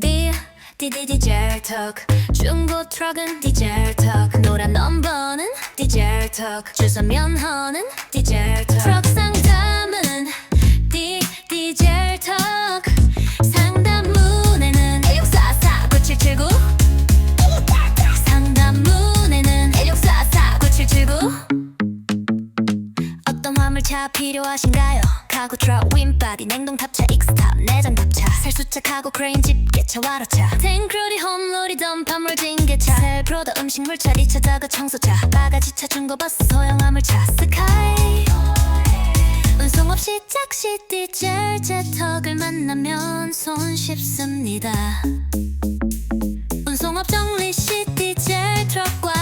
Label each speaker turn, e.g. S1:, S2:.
S1: 디 디디 디젤 턱 중고 트럭은 디젤 턱 노란 넘버는 디젤 턱 주소 면허는 디젤 턱 트럭 상담은 디 디젤 턱 상담 문의는 1644 9779 상담 문의는 1644 9779 어떤 화물차 필요하신가요? 카고 트럭 윈바디 냉동 탑차 익스탑 내장 탑차 살 수척하고 크레인 집게차 와로차. 탱크리 홈놀이 덤판물 징계차. 셀프로더 음식물차 리차 자가 청소차. 바가지차 중고버스 소형화물차. 스카이. 운송 없이 짝시 띠 젤제턱을 만나면 손 씹습니다. 운송업 정리 시티 젤 트럭과